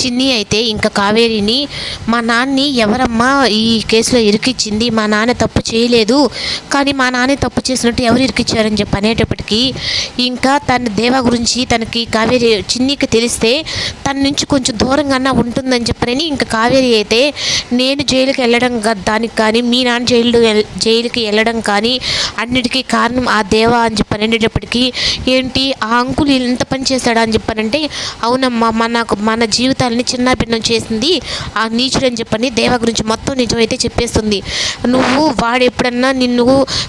చిన్ని అయితే ఇంకా కావేరిని. మా నాన్నని ఎవరమ్మా ఈ కేసులో ఇరికిచ్చింది? మా నాన్న తప్పు చేయలేదు. కానీ మా నాన్న తప్పు చేసినట్టు ఎవరు ఇరికిచ్చారని చెప్పి అనేటప్పటికీ ఇంకా తన దేవ గురించి తనకి కావేరి చిన్నికి తెలిస్తే తన నుంచి కొంచెం దూరంగా ఉంటుందని చెప్పనని ఇంకా కావేరి అయితే నేను జైలుకి వెళ్ళడం దానికి కానీ మీ నాన్న జైలు జైలుకి వెళ్ళడం కానీ అన్నిటికీ కారణం ఆ దేవ అని చెప్పని అనేటప్పటికీ ఏంటి? ఆ అంకుల్ ఇంత పని చేశాడా అని చెప్పానంటే అవునమ్మా మనకు మన జీవితం జీవితాలని చిన్నపిన్నం చేసింది ఆ నీచుడని చెప్పని దేవ గురించి మొత్తం నిజమైతే చెప్పేస్తుంది. నువ్వు వాడు ఎప్పుడన్నా నిన్ను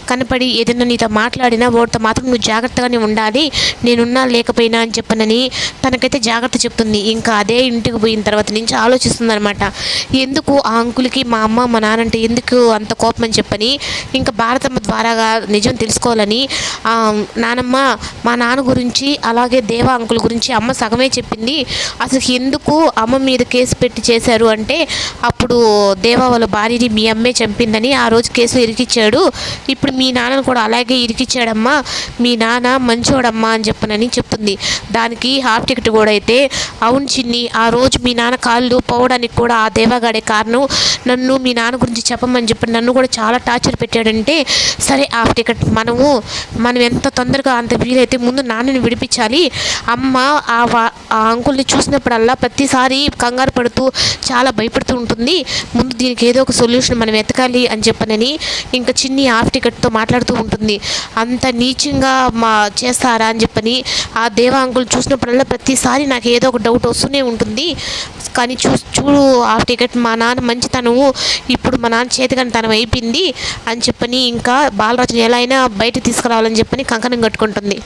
కనపడి ఏదైనా నీతో మాట్లాడినా వాడితో మాత్రం నువ్వు జాగ్రత్తగానే ఉండాలి నేనున్నా లేకపోయినా అని చెప్పనని తనకైతే జాగ్రత్త చెప్తుంది. ఇంకా అదే ఇంటికి పోయిన తర్వాత నుంచి ఆలోచిస్తుంది అనమాట ఎందుకు ఆ అంకుల్కి మా అమ్మ మా నాన్నంటే ఎందుకు అంత కోపం అని చెప్పని ఇంకా భారతమ్మ ద్వారాగా నిజం తెలుసుకోవాలని నానమ్మ మా నాన్న గురించి అలాగే దేవ అంకుల్ గురించి అమ్మ సగమే చెప్పింది. అసలు ఎందుకు అమ్మ మీద కేసు పెట్టి చేశారు అంటే అప్పుడు దేవా వాళ్ళ భార్యని మీ అమ్మే చంపిందని ఆ రోజు కేసు ఇరికిచ్చాడు. ఇప్పుడు మీ నాన్నను కూడా అలాగే ఇరికిచ్చాడమ్మా. మీ నాన్న మంచోడమ్మా అని చెప్పనని చెప్తుంది. దానికి హాఫ్ టికెట్ కూడా అయితే అవును చిన్ని ఆ రోజు మీ నాన్న కాళ్ళు పోవడానికి కూడా ఆ దేవాగాడే కారణం. నన్ను మీ నాన్న గురించి చెప్పమని చెప్పి నన్ను కూడా చాలా టార్చర్ పెట్టాడంటే సరే హాఫ్ టికెట్ మనము మనం ఎంత తొందరగా అంత వీలైతే ముందు నాన్నని విడిపించాలి. అమ్మ ఆ ఆ అంకుల్ని చూసినప్పుడల్లా ప్రతి ఒక్కొక్కసారి కంగారు పడుతూ చాలా భయపడుతూ ఉంటుంది. ముందు దీనికి ఏదో ఒక సొల్యూషన్ మనం వెతకాలి అని చెప్పనని ఇంకా చిన్ని హాఫ్ టికెట్తో మాట్లాడుతూ ఉంటుంది. అంత నీచంగా మా చేస్తారా అని చెప్పని ఆ దేవా అంకుల్ చూసినప్పుడల్లా ప్రతిసారి నాకు ఏదో ఒక డౌట్ వస్తూనే ఉంటుంది. కానీ చూ చూడు హాఫ్ టికెట్ మా నాన్న మంచితనము ఇప్పుడు మా నాన్న చేతికని తనం అయిపోయింది అని చెప్పని ఇంకా బాలరాజుని ఎలా అయినా బయట తీసుకురావాలని చెప్పని కంకణం కట్టుకుంటుంది.